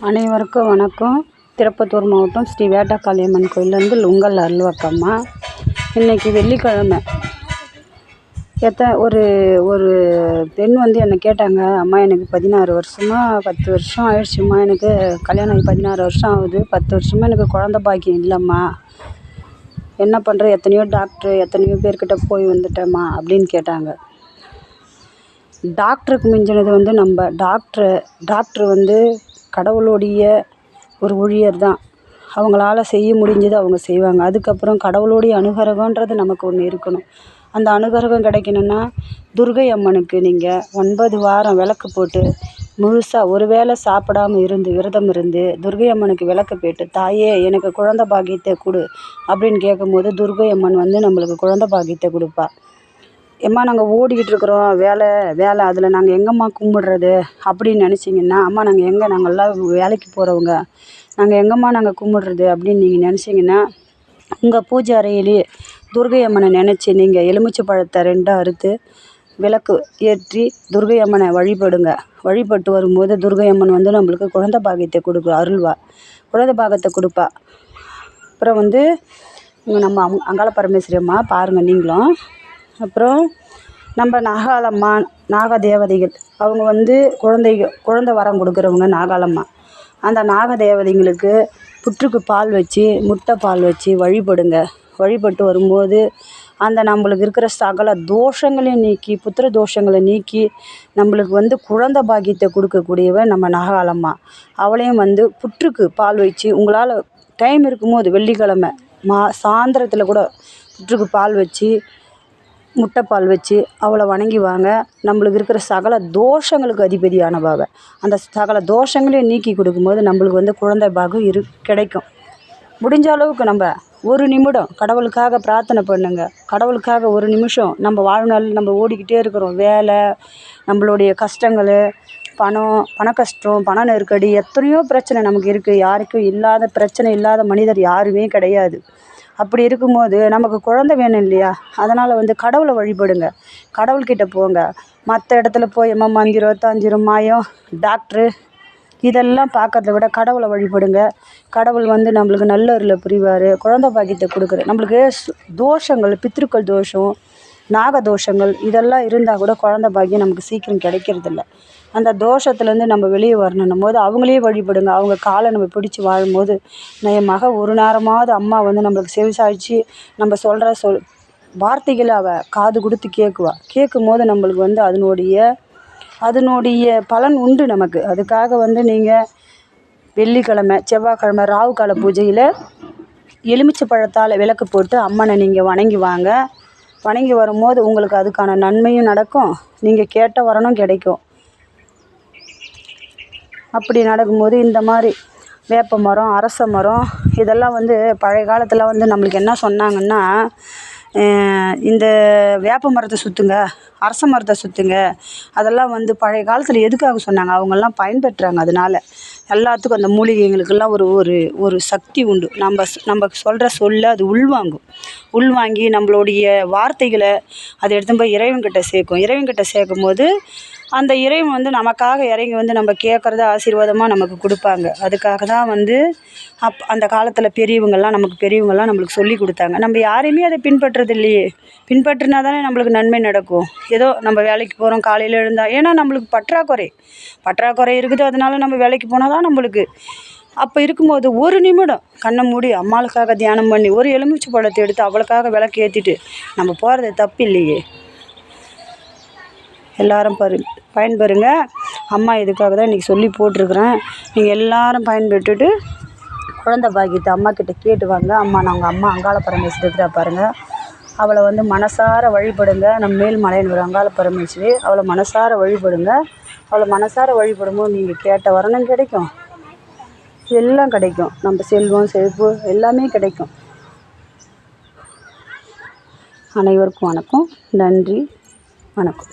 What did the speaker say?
அனைவருக்கும் வணக்கம். திருப்பத்தூர் மாவட்டம் ஸ்ரீ வேட்டக்காளியம்மன் கோயிலேருந்து உங்கள் அருள்வாக்கம்மா. இன்றைக்கி வெள்ளிக்கிழமை. எத்த ஒரு ஒரு பெண் வந்து என்னை கேட்டாங்க அம்மா எனக்கு பதினாறு வருஷமாக பத்து வருஷம் ஆயிடுச்சும்மா. எனக்கு கல்யாணம் ஆகி பதினாறு வருஷம் ஆகுது. பத்து வருஷமாக எனக்கு குழந்த பாக்கியம் இல்லைம்மா. என்ன பண்ணுற எத்தனையோ டாக்ட்ரு எத்தனையோ பேர்கிட்ட போய் வந்துட்டேம்மா அப்படின்னு கேட்டாங்க. டாக்டருக்கு மிஞ்சினது வந்து நம்ம டாக்ட்ரு டாக்ட்ரு வந்து கடவுளுடைய ஒரு ஊழியர் தான். அவங்களால செய்ய முடிஞ்சதை அவங்க செய்வாங்க. அதுக்கப்புறம் கடவுளுடைய அனுகிரகன்றது நமக்கு ஒன்று இருக்கணும். அந்த அனுகிரகம் கிடைக்கணுன்னா துர்கை அம்மனுக்கு நீங்கள் ஒன்பது வாரம் விளக்கு போட்டு முழுசாக ஒரு வேளை சாப்பிடாம இருந்து விரதம் இருந்து துர்கை அம்மனுக்கு விளக்கு போயிட்டு தாயே எனக்கு குழந்த பாக்கியத்தை கொடு அப்படின்னு கேட்கும்போது துர்கை அம்மன் வந்து நம்மளுக்கு குழந்த பாக்கியத்தை கொடுப்பா. எம்மா நாங்கள் ஓடிக்கிட்டு இருக்கிறோம் வேலை வேலை அதில் நாங்கள் எங்கேம்மா கும்பிட்றது அப்படின்னு நினச்சிங்கன்னா அம்மா நாங்கள் எங்கே நாங்கள்லாம் வேலைக்கு போகிறவங்க நாங்கள் எங்கேம்மா நாங்கள் கும்பிட்றது அப்படின்னு நீங்கள் நினச்சிங்கன்னா உங்கள் பூஜை அறையிலேயே துர்கை அம்மனை நினச்சி நீங்கள் எலுமிச்சை பழத்தை ரெண்டாக அறுத்து விளக்கு ஏற்றி துர்கை அம்மனை வழிபடுங்க. வழிபட்டு வரும்போது துர்கை அம்மன் வந்து நம்மளுக்கு குழந்த பாகியத்தை கொடுக்கு அருள்வா. குழந்த பாகத்தை கொடுப்பா. அப்புறம் வந்து நம்ம அங் அங்காள பரமேஸ்வரி அம்மா பாருங்கள் நீங்களும். அப்புறம் நம்ம நாகாலம்மா நாக தேவதைகள் அவங்க வந்து குழந்தைக குழந்த வரம் கொடுக்குறவங்க நாகாலம்மா. அந்த நாக தேவதைங்களுக்கு புற்றுக்கு பால் வச்சு முட்டை பால் வச்சு வழிபடுங்க. வழிபட்டு வரும்போது அந்த நம்மளுக்கு இருக்கிற சகல தோஷங்களையும் நீக்கி புத்திர தோஷங்களை நீக்கி நம்மளுக்கு வந்து குழந்த பாக்கியத்தை கொடுக்கக்கூடியவ நம்ம நாகாலம்மா. அவளையும் வந்து புற்றுக்கு பால் வச்சு உங்களால் டைம் இருக்கும்போது வெள்ளிக்கிழமை மா சாயந்தரத்தில் கூட புற்றுக்கு பால் வச்சு முட்டை பால் வச்சு அவளை வணங்கி வாங்க நம்மளுக்கு இருக்கிற சகல தோஷங்களுக்கு அதிபதியானவாக அந்த சகல தோஷங்களையும் நீக்கி கொடுக்கும்போது நம்மளுக்கு வந்து குழந்தை பாகம் இரு கிடைக்கும். முடிஞ்ச அளவுக்கு நம்ம ஒரு நிமிடம் கடவுளுக்காக பிரார்த்தனை பண்ணுங்க. கடவுளுக்காக ஒரு நிமிஷம் நம்ம வாழ்நாள் நம்ம ஓடிக்கிட்டே இருக்கிறோம். வேலை நம்மளுடைய கஷ்டங்கள் பணம் பண கஷ்டம் பண நெருக்கடி எத்தனையோ பிரச்சனை நமக்கு இருக்குது யாருக்கும் இல்லாத பிரச்சனை இல்லாத மனிதர் யாருமே கிடையாது. அப்படி இருக்கும்போது நமக்கு குழந்த வேணும் இல்லையா? அதனால் வந்து கடவுளை வழிபடுங்க. கடவுள்கிட்ட போங்க. மற்ற இடத்துல போய் எம்மா மந்திரம் தந்திரம் மாயம் டாக்ட்ரு இதெல்லாம் பார்க்கறத விட கடவுளை வழிபடுங்க. கடவுள் வந்து நம்மளுக்கு நல்லருளை புரிவார். குழந்த பாக்கியத்தை கொடுக்குற நம்மளுக்கு தோஷங்கள் பித்திருக்கள் தோஷம் நாக தோஷங்கள் இதெல்லாம் இருந்தால் கூட குழந்த பாக்கியம் நமக்கு சீக்கிரம் கிடைக்கிறதில்ல. அந்த தோஷத்துலேருந்து நம்ம வெளியே வரணுன்னும் போது அவங்களே வழிபடுங்க. அவங்க காலை நம்ம பிடிச்சி வாழும்போது என் மக ஒரு நேரமாவது அம்மா வந்து நம்மளுக்கு செவிசாய்ச்சி நம்ம சொல்கிற சொல் வார்த்தைகளை அவள் காது கொடுத்து கேட்குவா போது நம்மளுக்கு வந்து அதனுடைய அதனுடைய பலன் உண்டு நமக்கு. அதுக்காக வந்து நீங்கள் வெள்ளிக்கிழமை செவ்வாய்க்கிழமை ராவு கால பூஜையில் எலுமிச்சை பழத்தால் விளக்கு போட்டு அம்மனை நீங்கள் வணங்கி வாங்க. வணங்கி வரும்போது உங்களுக்கு அதுக்கான நன்மையும் நடக்கும். நீங்கள் கேட்ட வரனும் கிடைக்கும். அப்படி நடக்கும்போது இந்த மாதிரி வேப்ப மரம் அரச மரம் இதெல்லாம் வந்து பழைய காலத்தில் வந்து நம்மளுக்கு என்ன சொன்னாங்கன்னா இந்த வேப்ப மரத்தை சுற்றுங்க அரச மரத்தை சுற்றுங்க அதெல்லாம் வந்து பழைய காலத்தில் எதுக்காக சொன்னாங்க? அவங்கெல்லாம் பயன்பெற்றாங்க அதனால். எல்லாத்துக்கும் அந்த மூலிகைங்களுக்கெல்லாம் ஒரு ஒரு ஒரு சக்தி உண்டு. நம்ம நம்ம சொல்கிற சொல்ல அது உள்வாங்கும். உள்வாங்கி நம்மளுடைய வார்த்தைகளை அதை எடுத்துன்னு போய் இறைவன்கிட்ட சேர்க்கும். இறைவன்கிட்ட சேர்க்கும்போது அந்த இறைவன் வந்து நமக்காக இறங்கி வந்து நம்ம கேட்குறத ஆசீர்வாதமாக நமக்கு கொடுப்பாங்க. அதுக்காக தான் வந்து அப் அந்த காலத்தில் பெரியவங்கள்லாம் நமக்கு பெரியவங்கள்லாம் நம்மளுக்கு சொல்லி கொடுத்தாங்க. நம்ம யாரையுமே அதை பின்பற்றுறது இல்லையே பின்பற்றினா தானே நம்மளுக்கு நன்மை நடக்கும். ஏதோ நம்ம வேலைக்கு போகிறோம் காலையில் எழுந்தால் ஏன்னா நம்மளுக்கு பற்றாக்குறை. பற்றாக்குறை இருக்குது அதனால நம்ம வேலைக்கு போனால் தான் நம்மளுக்கு. அப்போ இருக்கும்போது ஒரு நிமிடம் கண்ணை மூடி அம்மாளுக்காக தியானம் பண்ணி ஒரு எலுமிச்சை பழத்தை எடுத்து அவளுக்காக விளக்கு ஏற்றிட்டு நம்ம போகிறது தப்பு இல்லையே எல்லாரும் பரு பயன்பெறுங்க. அம்மா இதுக்காக தான் இன்றைக்கி சொல்லி போட்டிருக்குறேன். நீங்கள் எல்லாரும் பயன்பெற்றுட்டு குழந்த பாக்கியத்தை அம்மா கிட்ட கேட்டு வாங்க. அம்மா நாங்கள் அம்மா அங்காள பரமேஸ்வரி இருக்கிறா பாருங்கள் அவளை வந்து மனசார வழிபடுங்க. நம்ம மேல்மலையனூர் அங்காள பரமேஸ்வரி அவளை மனசார வழிபடுங்க. அவளை மனசார வழிபடும்போது நீங்கள் கேட்ட வரணும் கிடைக்கும். எல்லாம் கிடைக்கும். நம்ம செல்வம் செழிப்பு எல்லாமே கிடைக்கும். அனைவருக்கும் வணக்கம். நன்றி. வணக்கம்.